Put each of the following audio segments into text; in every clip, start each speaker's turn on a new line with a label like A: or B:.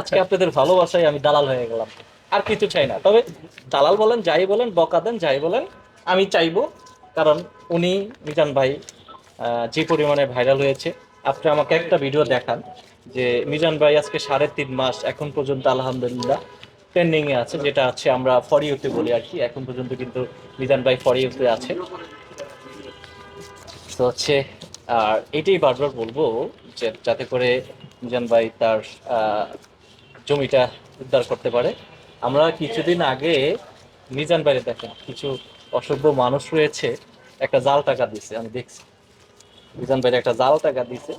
A: আজকে আপনাদের ভালোবাসায় আমি দালাল হয়ে গেলাম। আর কিছু চাই না। তবে দালাল বলেন, যাই বলেন, বকা দেন, যাই বলেন, আমি চাইব, কারণ উনি মিজান ভাই যে পরিমাণে ভাইরাল হয়েছে। আপনি আমাকে একটা ভিডিও দেখান যে মিজান ভাই আজকে সাড়ে তিন মাস এখন পর্যন্ত আলহামদুলিল্লাহ ট্রেন্ডিং এ আছে, যেটা আছে আমরা ফর ইউতে বলি আর কি। এখন পর্যন্ত কিন্তু মিজান ভাই ফর ইউতে আছে। তো হচ্ছে, আর এটাই বারবার বলব যে যাতে করে মিজান ভাই তার জমিটা উদ্ধার করতে পারে। আমরা কিছুদিন আগে মিজান বাইরে দেখেন কিছু অসভ্য মানুষ রয়েছে একটা জাল টাকা দিছে আমি দেখছি। মিজান ভাইয়ের একটা জাল টাকা দিছে।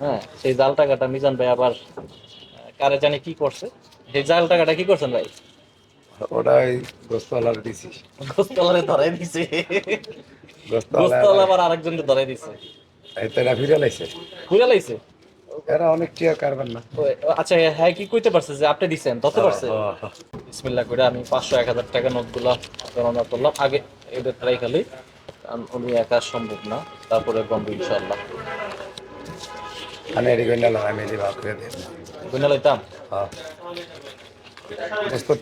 A: হ্যাঁ সেই জাল টাকাটা মিজান ভাই আবার কারে জানে কি করছে। সেই জাল টাকাটা কি করছেন ভাই?
B: ওটাই গোস্তলার দিছি
A: গোস্তলারে ধরাই দিছে। গোস্তলা আবার আরেকজনকে ধরাই দিছে।
B: এতেরা ফিরে লাইছে।
A: বুঝা লাইছে?
B: এরা অনেক টিয়ার কারবার না।
A: আচ্ছা হ্যাঁ কি কইতে পারছে যে আপনি দিছেন? ধরতে পারছে?
B: হ্যাঁ, হ্যাঁ।
A: বিসমিল্লাহ করে আমি পাঁচশো এক হাজার টাকা নোটগুলো গণনা করলাম। আগে এদের ট্রাই খালি। কারণ উনি একা সম্ভব না। তারপরে বন্ধ ইনশাল্লাহ
B: আমি এটি গন্ডা লাগাই মেলি ভাব করে দিই
A: গুনা লইতাম
B: হ্যাঁ।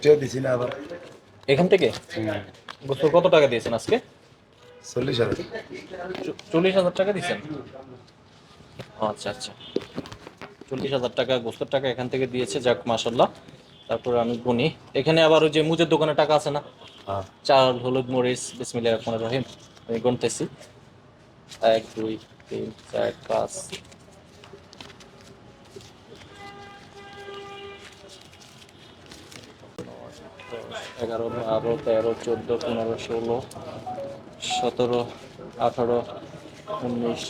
B: টিয়া দিছি না আবার।
A: এখান থেকে?
B: হুম,
A: গোসল কত টাকা দিয়েছেন আজকে?
B: চল্লিশ হাজার।
A: চল্লিশ হাজার টাকা দিয়েছেন? আচ্ছা আচ্ছা। চল্লিশ হাজার টাকা গোস্তর টাকা এখান থেকে দিয়েছে যাক মাসাল্লাহ তারপরে আমি গুনি। এখানে আবার ওই যে মুজের দোকানে টাকা আছে না?
B: হ্যাঁ।
A: চাল হলুদ মরিচ রহমান রহিম আমি গুনতেছি। এক দুই তিন চার পাঁচ। এগারো বারো তেরো চোদ্দ পনেরো ষোলো সতেরো আঠারো উনিশ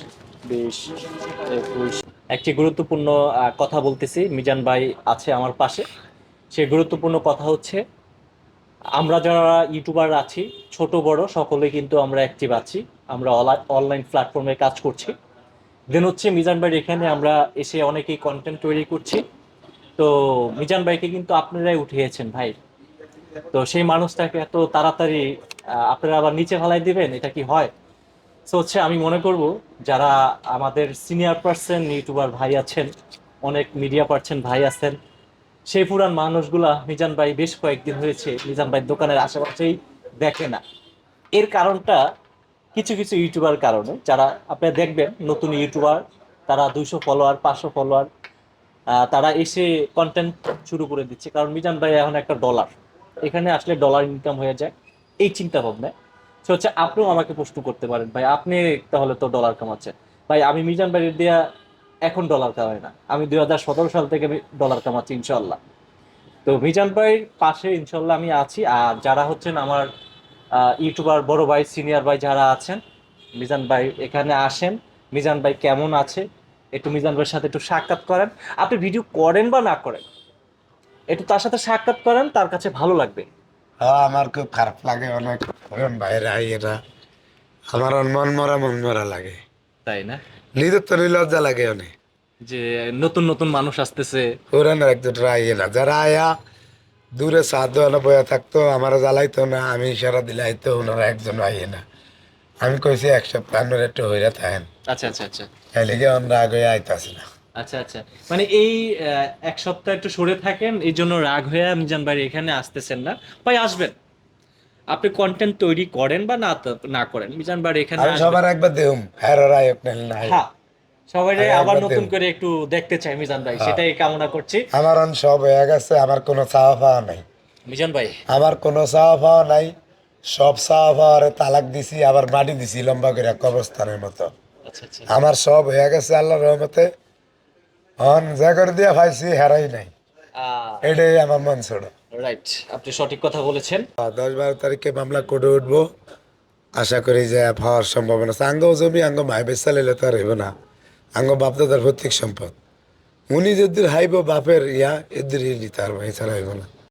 A: বিশ একুশ একটি গুরুত্বপূর্ণ কথা বলতেছি। মিজান ভাই আছে আমার পাশে। সেই গুরুত্বপূর্ণ কথা হচ্ছে, আমরা যারা ইউটিউবার আছি, ছোট, বড়, সকলে কিন্তু আমরা অ্যাক্টিভ আছি। আমরা অনলাইন প্ল্যাটফর্মে কাজ করছি। দেন হচ্ছে মিজান ভাইয়ের এখানে আমরা এসে অনেকেই কন্টেন্ট তৈরি করছি। তো মিজান ভাইকে কিন্তু আপনারাই উঠিয়েছেন ভাই। তো সেই মানুষটাকে এত তাড়াতাড়ি আপনারা আবার নিচে ফেলাই দিবেন? এটা কি হয়? তো হচ্ছে আমি মনে করব যারা আমাদের সিনিয়র পার্সন ইউটিউবার ভাই আছেন, অনেক মিডিয়া পার্সন ভাই আছেন, সেই পুরান মানুষগুলা মিজান ভাই বেশ কয়েকদিন হয়েছে, মিজান ভাই দোকানের আশেপাশেই দেখে না। এর কারণটা কিছু কিছু ইউটিউবার কারণে, যারা আপনি দেখবেন, নতুন ইউটিউবার তারা দুইশো ফলোয়ার পাঁচশো ফলোয়ার তারা এসে কন্টেন্ট শুরু করে দিচ্ছে। কারণ মিজান ভাই এখন একটা ডলার এখানে আসলে ডলার ইনকাম হয়ে যায়, এই চিন্তা ভাবনায় সে হচ্ছে আপনিও আমাকে প্রশ্ন করতে পারেন। ভাই, আপনি তাহলে তো ডলার কামাচ্ছেন। ভাই, আমি মিজান ভাইয়ের দেয়া এখন ডলার কামাই না। আমি দুই হাজার সতেরো সাল থেকে ডলার কামাচ্ছি ইনশাল্লাহ তো মিজান ভাইয়ের পাশে ইনশাল্লাহ আমি আছি। আর যারা হচ্ছেন আমার ইউটিউবার, বড় ভাই সিনিয়র ভাই যারা আছেন, মিজান ভাই এখানে আসেন। মিজান ভাই কেমন আছে? একটু মিজান ভাইয়ের সাথে একটু সাক্ষাৎ করেন। আপনি ভিডিও করেন বা না করেন, একটু তার সাথে সাক্ষাৎ করেন, তার কাছে ভালো লাগবে।
B: আমার খুব খারাপ লাগে অনেক কারণ বাইরে আই এটা। আমার মন মরা মন মরা লাগে।
A: তাই না?
B: নিজের তো লজ্জা লাগে অনেক।
A: যে নতুন নতুন মানুষ আসতেছে।
B: পুরানোর এক দুটো আইয়ে না যারা আয়া দূরে সাত দোয়ানো বয়া থাকতো আমার জ্বালাইতো না আমি ইশারা দিলে আইতো ওনারা একজন আইয়ে না। আমি কইছি এক সপ্তাহ একটু হইরা থাকেন।
A: আচ্ছা আচ্ছা আচ্ছা।
B: লিগে আমরা আগে আইতাছি না।
A: আচ্ছা আচ্ছা। মানে এই এক সপ্তাহ একটু সরে থাকেন এই জন্য রাগ হয়ে মিজান ভাই এখানে আসতেছেন না। ভাই আসবেন। আপনি কন্টেন্ট তৈরি করেন বা না না করেন? মিজান ভাই এখানে
B: সবার একবার দেহুম। হ্যাঁ নেল না।
A: হ্যাঁ। সবাই আবার নতুন করে একটু দেখতে চাই মিজান ভাই।
B: হ্যাঁ।
A: সেটাই কামনা করছি।
B: আমার অন সব হয়ে গেছে আমার কোনো চাওয়া পাওয়া নাই।
A: মিজান ভাই।
B: আমার কোনো চাওয়া পাওয়া নাই। সব চাওয়া পাওয়ার তালাক দিছি আবার মাটি দিছি লম্বা করে কবরস্থানের মতো।
A: আচ্ছা আচ্ছা
B: আমার সব হয়ে গেছে আল্লাহ রহমতে। অন করে দিয়ে পাইছি হেরাই নাই। এটাই আমার মন ছোড়ো
A: রাইট আপনি সঠিক কথা বলেছেন।
B: দশ বারো তারিখে মামলা করে উঠবো। আশা করি যে হওয়ার সম্ভাবনা আছে। আঙ্গ জমি আঙ্গ মাই লাইলে তো আর হইব না। আঙ্গ বাপদাদার প্রত্যেক সম্পদ। উনি যদি হাইব বাপের ইয়া এদের নিতে পারব এছাড়া হইব না।